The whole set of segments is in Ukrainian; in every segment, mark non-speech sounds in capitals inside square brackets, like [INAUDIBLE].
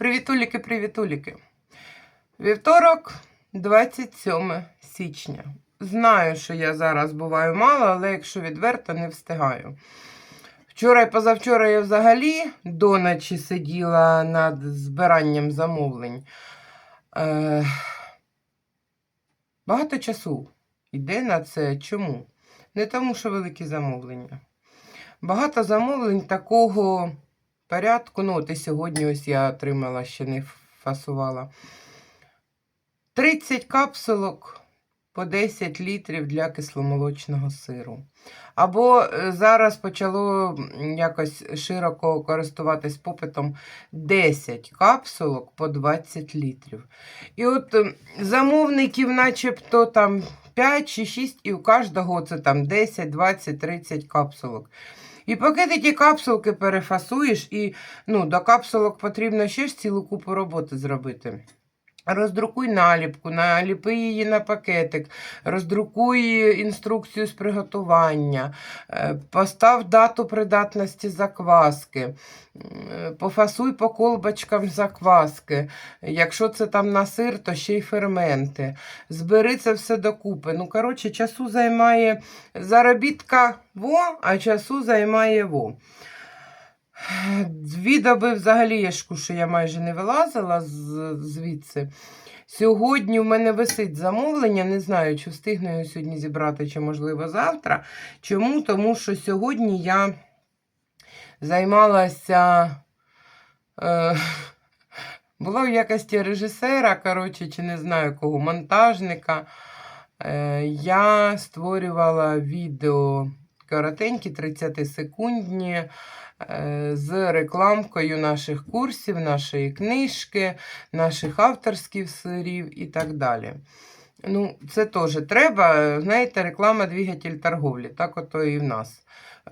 Привітуліки, привітуліки. Вівторок, 27 січня. Знаю, що я зараз буваю мало, але якщо відверто, не встигаю. Вчора і позавчора я взагалі до ночі сиділа над збиранням замовлень. Е, багато часу йде на це. Чому? Не тому, що великі замовлення. Багато замовлень такого порядку. Ну, от і сьогодні ось я отримала, ще не фасувала. 30 капсулок по 10 літрів для кисломолочного сиру. Або е, зараз почало якось широко користуватись попитом 10 капсулок по 20 літрів. І от замовників, начебто там 5 чи 6, і у кожного це там 10, 20, 30 капсулок. І поки ти ті капсулки перефасуєш, і ну, до капсулок потрібно ще ж цілу купу роботи зробити. Роздрукуй наліпку, наліпи її на пакетик, роздрукуй інструкцію з приготування, е, постав дату придатності закваски, пофасуй по колбочкам закваски. Якщо це там на сир, то ще й ферменти. Збери це все докупи. Ну, коротше, часу займає заробітка во, а часу займає во. Дві доби взагалі я що я майже не вилазила звідси. Сьогодні в мене висить замовлення. Не знаю, чи встигну його сьогодні зібрати, чи, можливо, завтра. Чому? Тому що сьогодні я займалася. Е, була в якості режисера, коротше, чи не знаю кого, монтажника. Е, я створювала відео коротенькі, 30-секундні е, з рекламкою наших курсів, нашої книжки, наших авторських сирів і так далі. Ну, це теж треба, знаєте, реклама двигатель торговлі, так ото і в нас.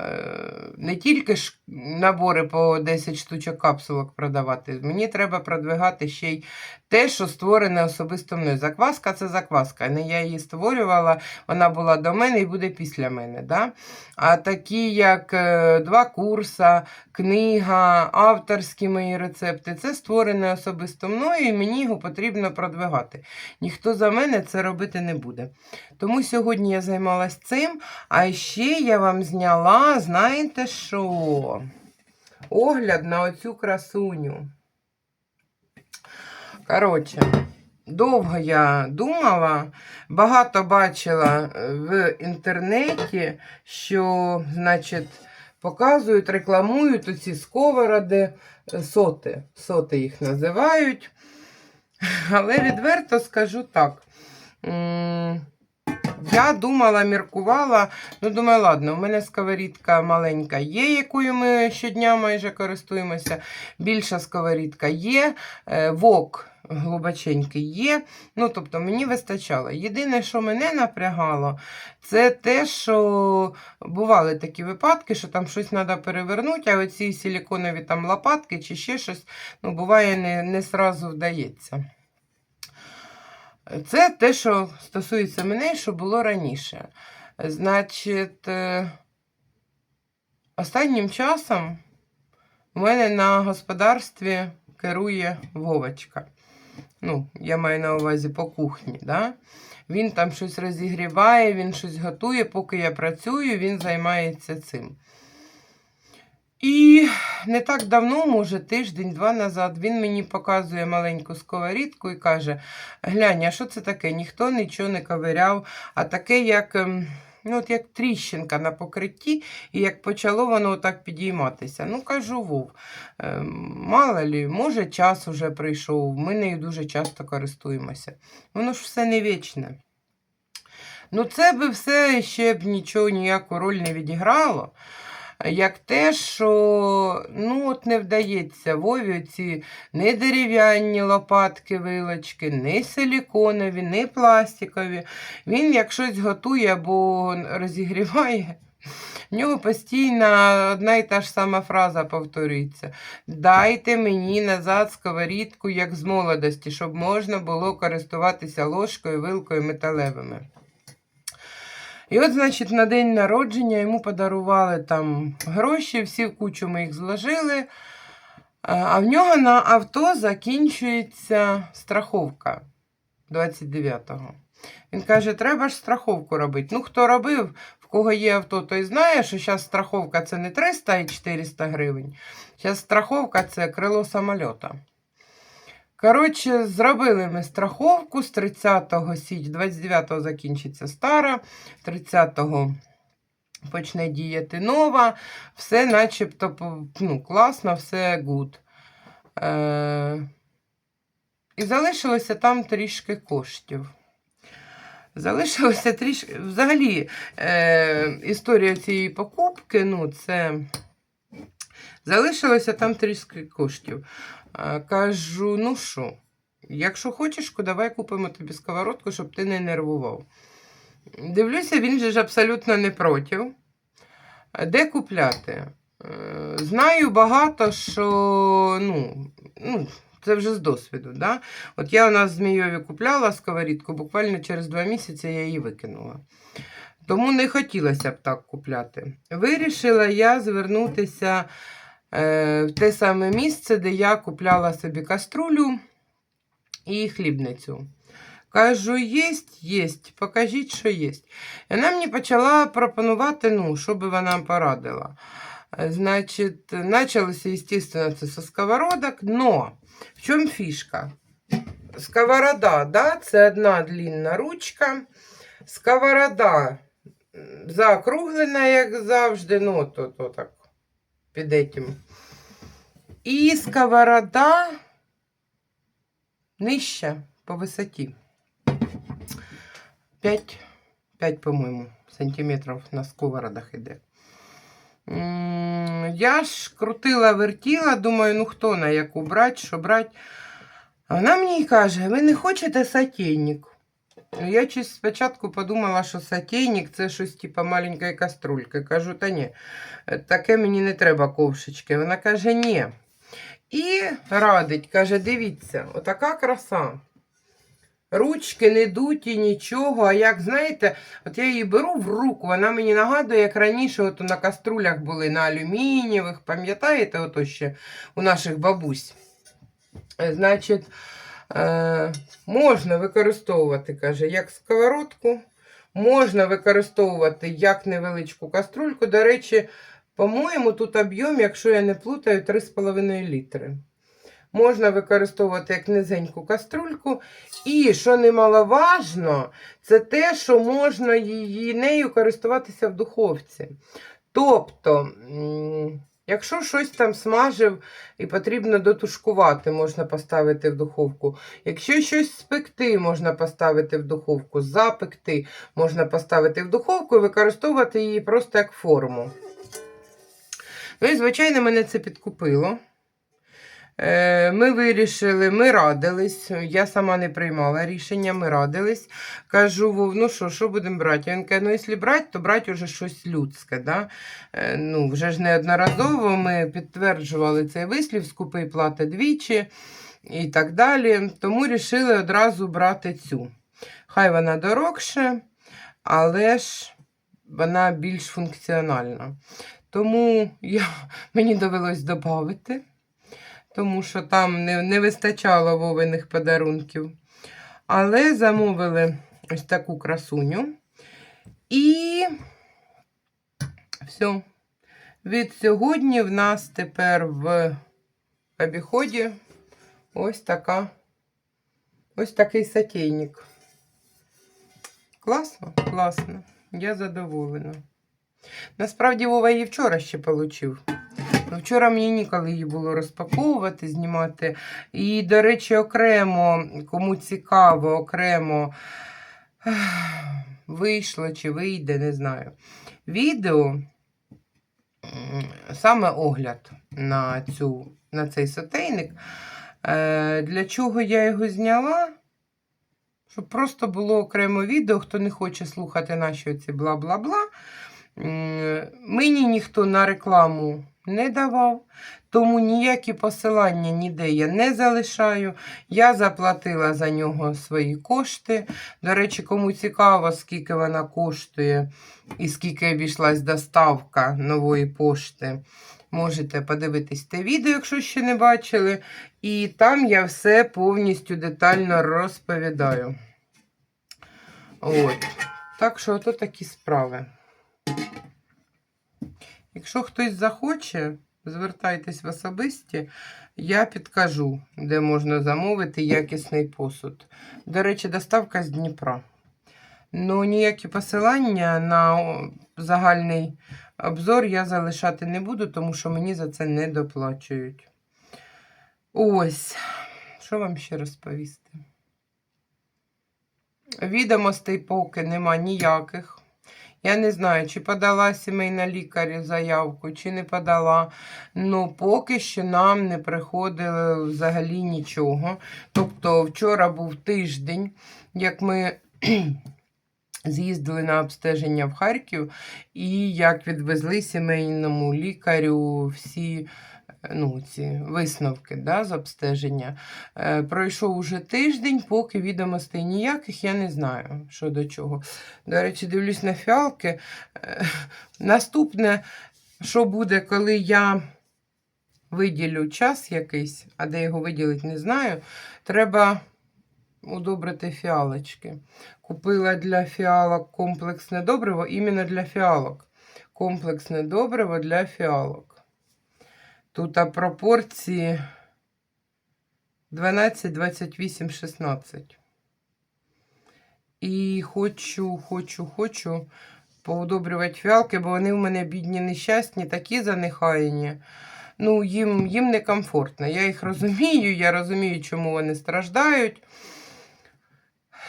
Е, Не тільки ж набори по 10 штучок капсулок продавати, мені треба продвигати ще й те, що створене особисто мною. Закваска це закваска. Не я її створювала, вона була до мене і буде після мене. Да? А такі, як е, два курса, книга, авторські мої рецепти, це створене особисто мною, і мені його потрібно продвигати. Ніхто за мене це робити не буде. Тому сьогодні я займалась цим, а ще я вам зняла, знаєте що? Огляд на оцю красуню. Коротше, довго я думала, багато бачила е, в інтернеті, що, значить, показують, рекламують оці сковороди, е, соти. Соти їх називають. Але відверто скажу так. Я думала, міркувала, ну думаю, ладно, у мене сковорідка маленька є, якою ми щодня майже користуємося. Більша сковорідка є, е, вок глибоченький є. Ну, тобто мені вистачало. Єдине, що мене напрягало, це те, що бували такі випадки, що там щось треба перевернути, а оці силіконові там лопатки чи ще щось, ну, буває, не, не сразу вдається. Це те, що стосується мене, що було раніше. Значить, е, останнім часом у мене на господарстві керує Вовочка. Ну, я маю на увазі по кухні. Да? Він там щось розігріває, він щось готує, поки я працюю, він займається цим. І не так давно, може, тиждень-два назад, він мені показує маленьку сковорідку і каже: глянь, а що це таке? Ніхто нічого не ковиряв, а таке, як, ем, ну, от як тріщинка на покритті, і як почало воно так підійматися. Ну, кажу, Вов, ем, мало лі, може, час уже прийшов, ми нею дуже часто користуємося. Воно ж все не вічне. Ну, це би все ще б нічого, ніяку роль не відіграло. Як те, що ну, от не вдається Вові ці не дерев'яні лопатки, вилочки, не силіконові, не пластикові. Він як щось готує або розігріває, в нього постійно одна і та ж сама фраза повторюється. Дайте мені назад сковорідку, як з молодості, щоб можна було користуватися ложкою, вилкою металевими. І от, значить, на день народження йому подарували там гроші, всі в кучу ми їх зложили. А в нього на авто закінчується страховка 29-го. Він каже, треба ж страховку робити. Ну, хто робив, в кого є авто, той знає, що зараз страховка це не 300 і 400 гривень. Зараз страховка це крило самольота. Коротше, зробили ми страховку з 30 січня, 29-го закінчиться стара, 30-го почне діяти нова. Все начебто ну, класно, все гуд. Е- і залишилося там трішки коштів. Залишилося трішки. Взагалі, е, історія цієї покупки, ну, це. Залишилося там трішки коштів. Е, кажу, ну що, якщо хочеш, давай купимо тобі сковородку, щоб ти не нервував. Дивлюся, він же ж абсолютно не проти. Де купляти? Е, Знаю багато, що ну, ну, це вже з досвіду. Да? От я у нас в Змійові купляла сковорідку, буквально через два місяці я її викинула. Тому не хотілося б так купляти. Вирішила я звернутися е, в те саме місце, де я купляла собі каструлю і хлібницю. Кажу, єсть, єсть, покажіть, що єсть. І вона мені почала пропонувати, ну, що би вона порадила. Е, Значить, почалося, естественно, це со сковородок, но в чому фішка? Сковорода, да, це одна длинна ручка. Сковорода м, заокруглена, як завжди, ну, то, то так, під этим. І сковорода нижча по висоті. 5, 5 по-моєму, сантиметрів на сковородах іде. Я ж крутила, вертіла, думаю, ну хто на яку брати, що брати. Вона мені каже, ви не хочете сотейник? Я щось спочатку подумала, що сотейник це щось типу маленької каструльки. Кажу, та ні, таке мені не треба ковшечки. Вона каже, ні. І радить, каже, дивіться, отака краса. Ручки не дуті, нічого. А як знаєте, от я її беру в руку, вона мені нагадує, як раніше от на каструлях були на алюмінієвих, пам'ятаєте, ото ще у наших бабусь. Значить, можна використовувати, каже, як сковородку, можна використовувати як невеличку каструльку. До речі, по-моєму, тут об'єм, якщо я не плутаю, 3,5 літри. Можна використовувати як низеньку каструльку. І, що немаловажно, це те, що можна її нею користуватися в духовці. Тобто, якщо щось там смажив і потрібно дотушкувати, можна поставити в духовку. Якщо щось спекти, можна поставити в духовку, запекти можна поставити в духовку і використовувати її просто як форму. Ну і, звичайно, мене це підкупило. Е, Ми вирішили, ми радились. Я сама не приймала рішення, ми радились. Кажу, ну що, що будемо брати? Він каже, ну якщо брати, то брати вже щось людське. Да? Е, Ну, вже ж неодноразово ми підтверджували цей вислів, скупий плати двічі і так далі. Тому вирішили одразу брати цю. Хай вона дорогше, але ж вона більш функціональна. Тому я, мені довелось додати тому що там не, не вистачало вовиних подарунків. Але замовили ось таку красуню. І все. Від сьогодні в нас тепер в обіході ось така ось такий сотейник. Класно? Класно. Я задоволена. Насправді Вова її вчора ще отримав. Ну, Вчора мені ніколи її було розпаковувати, знімати. І, до речі, окремо, кому цікаво, окремо вийшло чи вийде, не знаю. Відео, саме огляд на, цю, на цей сотейник. Е, Для чого я його зняла? Щоб просто було окремо відео, хто не хоче слухати наші оці бла-бла-бла. Мені ніхто на рекламу не давав, тому ніякі посилання ніде я не залишаю. Я заплатила за нього свої кошти. До речі, кому цікаво, скільки вона коштує і скільки обійшлась доставка нової пошти, Можете подивитись те відео, якщо ще не бачили. І там я все повністю детально розповідаю. От. Так що ото такі справи. Якщо хтось захоче, звертайтесь в особисті, я підкажу, де можна замовити якісний посуд. До речі, доставка з Дніпра. Ну, ніякі посилання на загальний обзор я залишати не буду, тому що мені за це не доплачують. Ось, що вам ще розповісти? Відомостей поки нема ніяких. Я не знаю, чи подала сімейна лікарю заявку, чи не подала. Ну, поки що нам не приходило взагалі нічого. Тобто, вчора був тиждень, як ми [CLEARS THROAT] з'їздили на обстеження в Харків, і як відвезли сімейному лікарю всі ну, ці висновки да, з обстеження. Е, пройшов уже тиждень, поки відомостей ніяких, я не знаю, що до чого. До речі, дивлюсь на фіалки. Е, наступне, що буде, коли я виділю час якийсь, а де його виділити, не знаю, треба удобрити фіалочки. Купила для фіалок комплексне добриво, іменно для фіалок. Комплексне добриво для фіалок. Тут пропорції 12, 28, 16. І хочу, хочу, хочу поудобрювати фіалки, бо вони в мене бідні нещасні, такі занехаяні. Ну, їм, їм некомфортно. Я їх розумію, я розумію, чому вони страждають.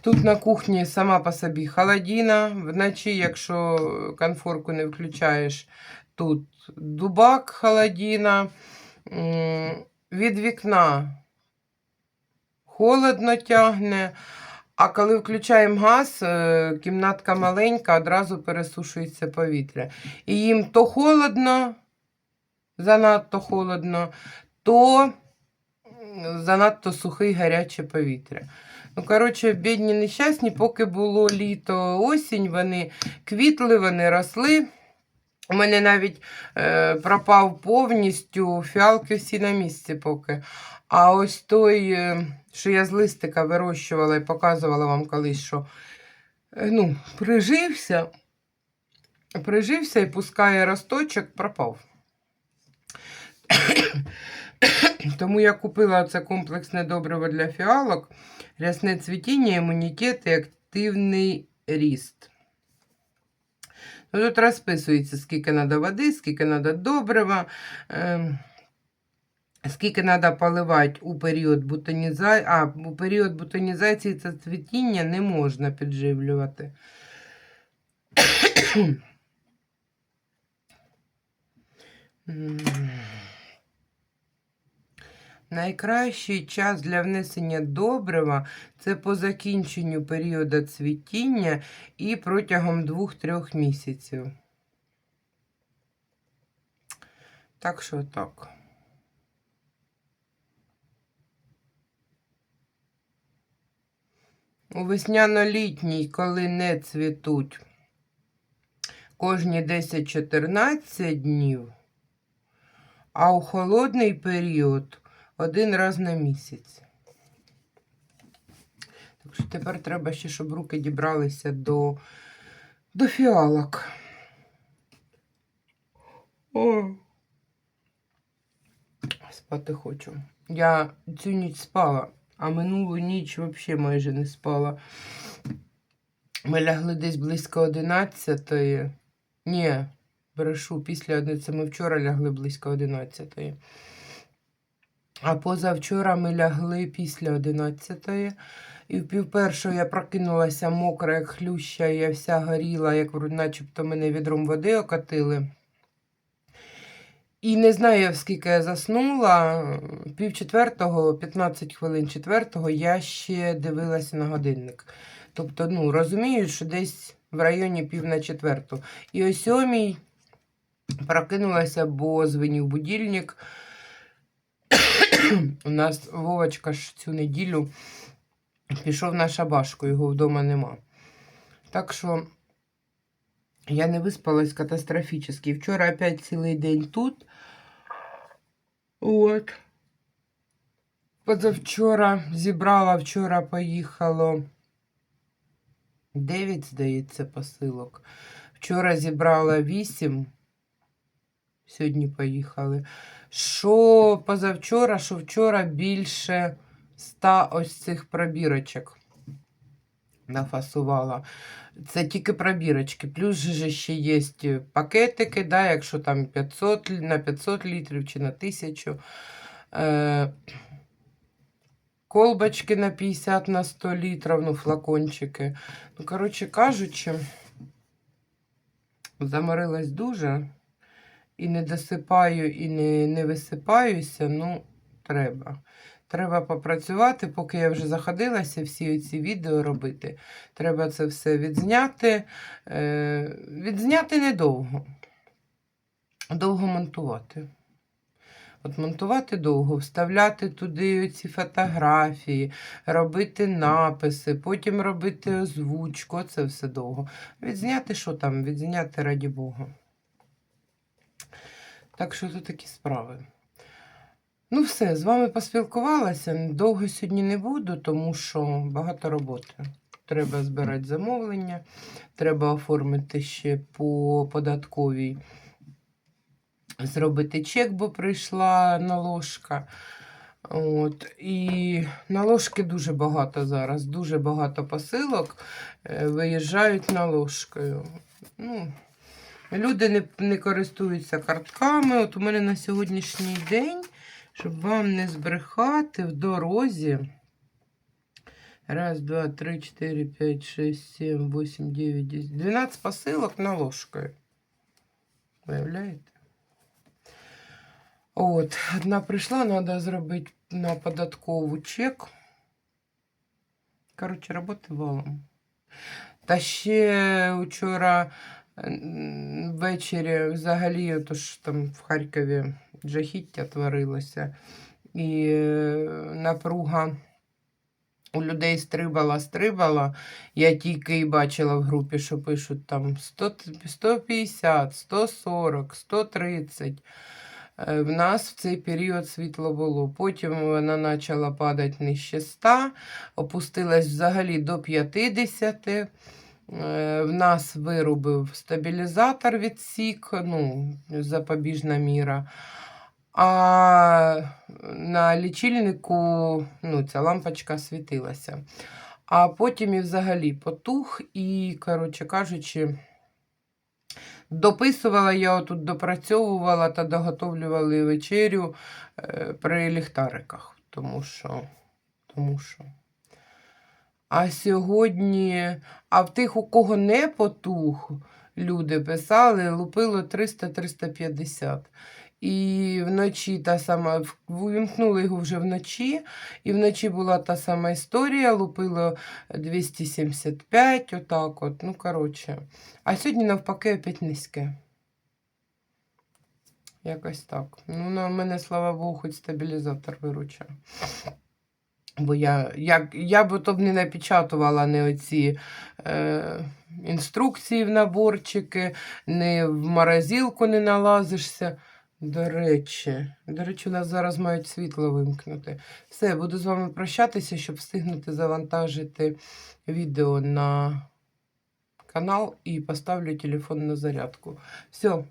Тут на кухні сама по собі холодина. Вночі, якщо конфорку не включаєш, тут дубак холодина. Від вікна холодно тягне. А коли включаємо газ, е, кімнатка маленька, одразу пересушується повітря. І їм то холодно, занадто холодно, то занадто сухе гаряче повітря. Ну, коротше, бідні нещасні, поки було літо, осінь, вони квітли, вони росли. У мене навіть е, пропав повністю фіалки всі на місці поки. А ось той, е, що я з листика вирощувала і показувала вам колись, що е, ну, прижився, прижився і пускає росточок, пропав. Тому я купила це комплексне добриво для фіалок, рясне цвітіння, імунітет і активний ріст. Тут розписується, скільки треба води, скільки треба добрива, ем, скільки треба поливати у період бутонізації. А, у період бутонізації це цвітіння не можна підживлювати. М. Найкращий час для внесення добрива це по закінченню періоду цвітіння і протягом 2-3 місяців. Так що так. У весняно-літній, коли не цвітуть кожні 10-14 днів, а у холодний період один раз на місяць. Так що тепер треба ще, щоб руки дібралися до, до фіалок. О. Спати хочу. Я цю ніч спала, а минулу ніч взагалі майже не спала. Ми лягли десь близько 11 Ні, брешу, після 11. Ми вчора лягли близько 11 А позавчора ми лягли після 11 І в пів я прокинулася мокра, як хлюща, я вся горіла, як начебто мене відром води окатили. І не знаю, скільки я заснула. Пів четвертого, 15 хвилин четвертого, я ще дивилася на годинник. Тобто, ну, розумію, що десь в районі пів на четверту. І о сьомій прокинулася, бо дзвонив будильник. У нас Вовочка ж цю неділю пішов на шабашку, його вдома нема. Так що я не виспалась катастрофічно. Вчора опять цілий день тут. От. Позавчора зібрала, вчора поїхало 9, здається, посилок. Вчора зібрала 8. Сьогодні поїхали. Що позавчора, що вчора більше 100 ось цих пробірочок нафасувала. Це тільки пробірочки. Плюс же ще є пакетики, да, якщо там 500, на 500 літрів чи на 1000. Е, колбочки на 50 на 100 літрів, ну, флакончики. Ну, коротше кажучи, заморилась дуже. І не досипаю, і не, не висипаюся, ну, треба. Треба попрацювати, поки я вже заходилася всі ці відео робити. Треба це все відзняти. Е, відзняти недовго. Довго монтувати. От монтувати довго, вставляти туди ці фотографії, робити написи, потім робити озвучку. Це все довго. Відзняти що там? Відзняти раді Бога. Так що тут такі справи. Ну, все, з вами поспілкувалася. Довго сьогодні не буду, тому що багато роботи. Треба збирати замовлення, треба оформити ще по податковій, зробити чек, бо прийшла наложка. От, і наложки дуже багато зараз, дуже багато посилок е, виїжджають наложкою. Ну, люди не, не користуються картками. От у мене на сьогоднішній день, щоб вам не збрехати, в дорозі. Раз, два, три, чотири, п'ять, шесть, сім, восемь, дев'ять, десять. 12 посилок наложкою. Виявляєте? От, одна прийшла, треба зробити на податкову чек. Коротше, роботи валом. Та ще вчора ввечері взагалі, то ж там в Харкові жахіття творилося. І е, напруга у людей стрибала, стрибала. Я тільки і бачила в групі, що пишуть там 100, 150, 140, 130. Е, В нас в цей період світло було. Потім вона почала падати нижче 100, опустилась взагалі до 50. Е, В нас вирубив стабілізатор відсік, ну, запобіжна міра. А на лічильнику ну, ця лампочка світилася. А потім і взагалі потух, і, коротше кажучи, дописувала я отут, допрацьовувала та доготовлювала вечерю е, при ліхтариках. Тому що, тому що. А сьогодні, а в тих, у кого не потух, люди писали, лупило 300-350. І вночі та сама, в- увімкнули його вже вночі, і вночі була та сама історія, лупило 275, отак от, ну, коротше. А сьогодні навпаки опять низьке. Якось так. Ну, на мене, слава Богу, хоч стабілізатор виручав. Бо я, як, я б то б не напечатувала не оці е, інструкції в наборчики, не в морозилку не налазишся. До речі, до речі, у нас зараз мають світло вимкнути. Все, буду з вами прощатися, щоб встигнути завантажити відео на канал і поставлю телефон на зарядку. Все.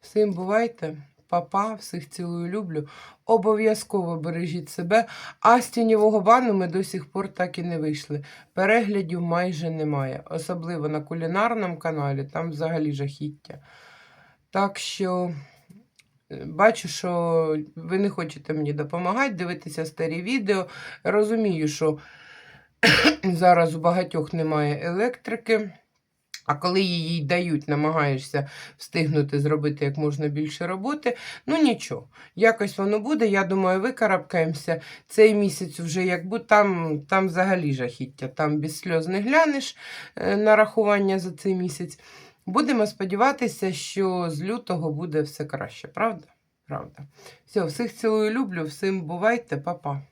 Всім бувайте. Папа, всіх цілую, люблю. Обов'язково бережіть себе. А з тіньового бану ми до сих пор так і не вийшли. Переглядів майже немає. Особливо на кулінарному каналі, там взагалі жахіття. Так що е, бачу, що ви не хочете мені допомагати, дивитися старі відео. Розумію, що [COUGHS] зараз у багатьох немає електрики. А коли її дають, намагаєшся встигнути зробити як можна більше роботи. Ну нічого, якось воно буде. Я думаю, викарабкаємося. Цей місяць вже як там, там взагалі жахіття. Там без сльоз не глянеш е, на рахування за цей місяць. Будемо сподіватися, що з лютого буде все краще, правда? Правда. Все, всіх цілую, люблю, всім бувайте, па-па.